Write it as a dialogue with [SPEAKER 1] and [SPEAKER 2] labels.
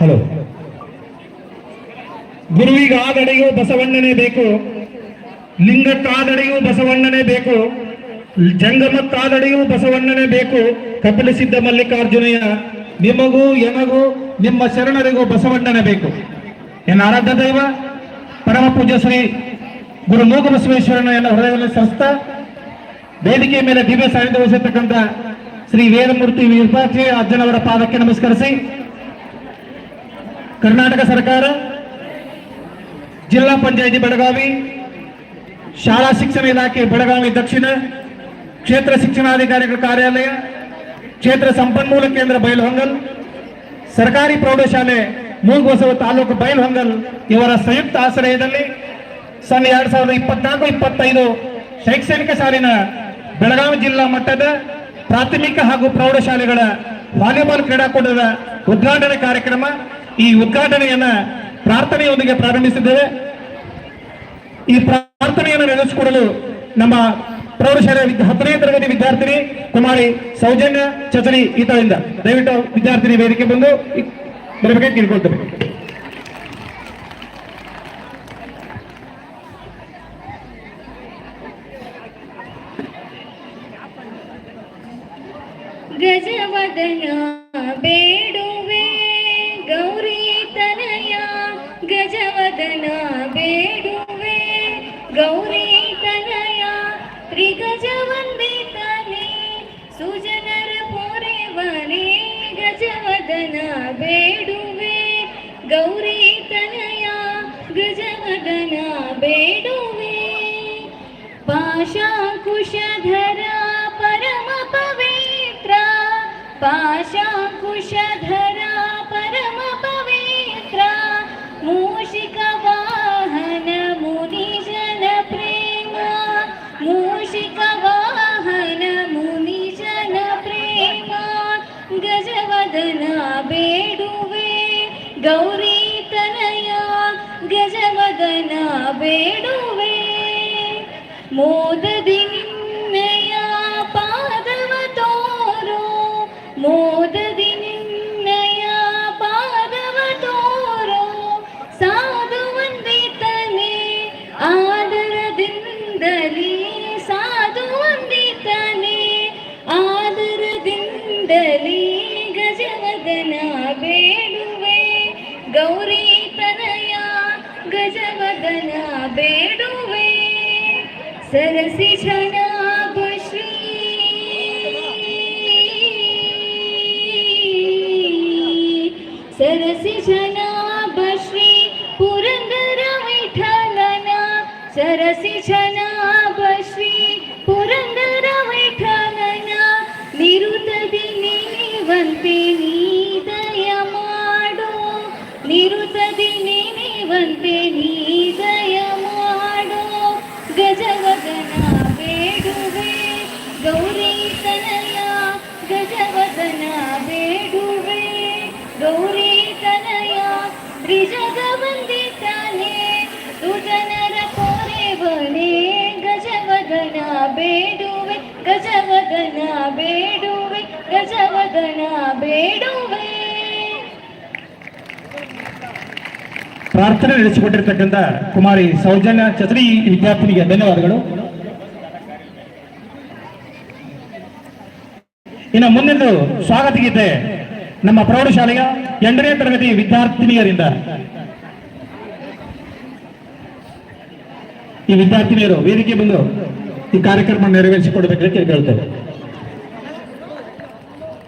[SPEAKER 1] Hello. ಗುರುವಿಗಾದಡೆಯೂ ಬಸವಣ್ಣನೇ ಬೇಕು. ಲಿಂಗಕ್ಕಾದಡೆಯೂ ಬಸವಣ್ಣನೇ ಬೇಕು. ಜಂಗಮಕ್ಕಾದಡೆಯೂ ಬಸವಣ್ಣನೇ ಬೇಕು. ಕಪಿಲಿಸಿದ್ದ ಮಲ್ಲಿಕಾರ್ಜುನಯ್ಯ, ನಿಮಗೂ ಎನಗೂ ನಿಮ್ಮ ಶರಣರಿಗೂ ಬಸವಣ್ಣನೇ ಬೇಕು. ಎನ್ನ ಆರಾಧ್ಯ ದೈವ, ಪರಮ ಪೂಜ್ಯ ಶ್ರೀ ಗುರು ಮೂಗ ಬಸವೇಶ್ವರನ ಎನ್ನ ಹೃದಯದಲ್ಲಿ ಸಂಸ್ಥ ವೇದಿಕೆ ಮೇಲೆ ದಿವ್ಯ ಸಾನ್ನಿಧ್ಯ ವಹಿಸಿರ್ತಕ್ಕಂಥ ಶ್ರೀ ವೇದಮೂರ್ತಿ ವಿರೂಪಾಕ್ಷಿ ಅಜ್ಜನವರ ಪಾದಕ್ಕೆ ನಮಸ್ಕರಿಸಿ ಕರ್ನಾಟಕ ಸರ್ಕಾರ, ಜಿಲ್ಲಾ ಪಂಚಾಯಿತಿ ಬೆಳಗಾವಿ, ಶಾಲಾ ಶಿಕ್ಷಣ ಇಲಾಖೆ ಬೆಳಗಾವಿ ದಕ್ಷಿಣ, ಕ್ಷೇತ್ರ ಶಿಕ್ಷಣಾಧಿಕಾರಿಗಳ ಕಾರ್ಯಾಲಯ, ಕ್ಷೇತ್ರ ಸಂಪನ್ಮೂಲ ಕೇಂದ್ರ ಬೈಲಹೊಂಗಲ್ ಸರ್ಕಾರಿ ಪ್ರೌಢಶಾಲೆ ಮೂಗುಬಸವ ತಾಲೂಕು ಬೈಲಹೊಂಗಲ್ ಇವರ ಸಂಯುಕ್ತ ಆಶ್ರಯದಲ್ಲಿ ಸನ್ ಎರಡ್ ಸಾವಿರದ ಇಪ್ಪತ್ನಾಲ್ಕು, ಇಪ್ಪತ್ತೈದು ಶೈಕ್ಷಣಿಕ ಸಾಲಿನ ಬೆಳಗಾವಿ ಜಿಲ್ಲಾ ಮಟ್ಟದ ಪ್ರಾಥಮಿಕ ಹಾಗೂ ಪ್ರೌಢಶಾಲೆಗಳ ವಾಲಿಬಾಲ್ ಕ್ರೀಡಾಕೂಟದ ಉದ್ಘಾಟನೆ ಕಾರ್ಯಕ್ರಮ ಈ ಉದ್ಘಾಟನೆಯನ್ನ ಪ್ರಾರ್ಥನೆಯೊಂದಿಗೆ ಪ್ರಾರಂಭಿಸಿದ್ದೇವೆ. ಈ ಪ್ರಾರ್ಥನೆಯನ್ನು ನೆನೆಸಿಕೊಡಲು ನಮ್ಮ ಪ್ರೌಢಶಾಲೆ ಹತ್ತನೇ ತರಗತಿ ವಿದ್ಯಾರ್ಥಿನಿ ಕುಮಾರಿ ಸೌಜನ್ಯ ಚಚಲಿ ಈತಳಿಂದ. ದಯವಿಟ್ಟು ವಿದ್ಯಾರ್ಥಿನಿ ವೇದಿಕೆ ಬಂದು ಬರಬೇಕಾಗಿ ಕೇಳ್ಕೊಳ್ತೇವೆ.
[SPEAKER 2] ಗಜವದನ ಬೇಡುವೆ भेडुवे गौरी तनया त्रिगज वन्दे तने सुजनर पौरे वने गज वदना भेडुवे गौरी तनया गजवदना भेडुवे पाशा कुशधरा परम ಗಜವದನ ಬೇಡುವೆ ಗೌರಿ ತನಯ ಗಜವದನ ಬೇಡುವೆ ಮೋದದಿ ನಿನ್ನಯ ಪಾದವ ತೋರು ಮೋದದಿ ನಿನ್ನಯ ಪಾದವ ತೋರು ಸಾಧು ವಂದಿತನೆ ಆದರದಿಂದಲೇ ಗಜವದನ ಬೇಡುವೆ ಸರಸಿ ಶ್ರೀ ಸರಸಿ ಶ್ರೀ ಪುರಂದರ ವಿಠಲನ ಸರಸಿ ಶ್ರೀ ಪುರಂದರ ವಿಠಲನ ನಿರುತದಿ ನೀವಂತೆ ನೀದಯ ಮಾಡು ನಿರುತದಿ ನೀವಂತೆ ನೀದಯ ಮಾಡು ಗಜವದನ ಬೇಡುವೆ ಗೌರಿ ತನಯ ಗಜವದನ ಬೇಡುವೆ ಗೌರಿ ತನಯ ತ್ರಿಜಗ ವಂದಿತನೆ ಸುಜನರ ಕೋರೆವನೆ ಗಜವದನ ಬೇಡುವೆ ಗಜವದನ ಬೇಡುವೆ ಗಜವದನ ಬೇಡುವೆ
[SPEAKER 1] ಪ್ರಾರ್ಥನೆ ನಡೆಸಿಕೊಟ್ಟಿರ್ತಕ್ಕಂಥ ಕುಮಾರಿ ಸೌಜನ್ಯ ಚತುರಿ ವಿದ್ಯಾರ್ಥಿನಿಗೆ ಧನ್ಯವಾದಗಳು. ಇನ್ನು ಮುಂದಿನ ಸ್ವಾಗತ ಗೀತೆ ನಮ್ಮ ಪ್ರೌಢಶಾಲೆಯ ಎಂಟನೇ ತರಗತಿ ವಿದ್ಯಾರ್ಥಿನಿಯರಿಂದ. ಈ ವಿದ್ಯಾರ್ಥಿನಿಯರು ವೇದಿಕೆ ಬಂದು ಈ ಕಾರ್ಯಕ್ರಮ ನೆರವೇರಿಸಿಕೊಡಬೇಕಂತ ಕೇಳ್ತೇವೆ.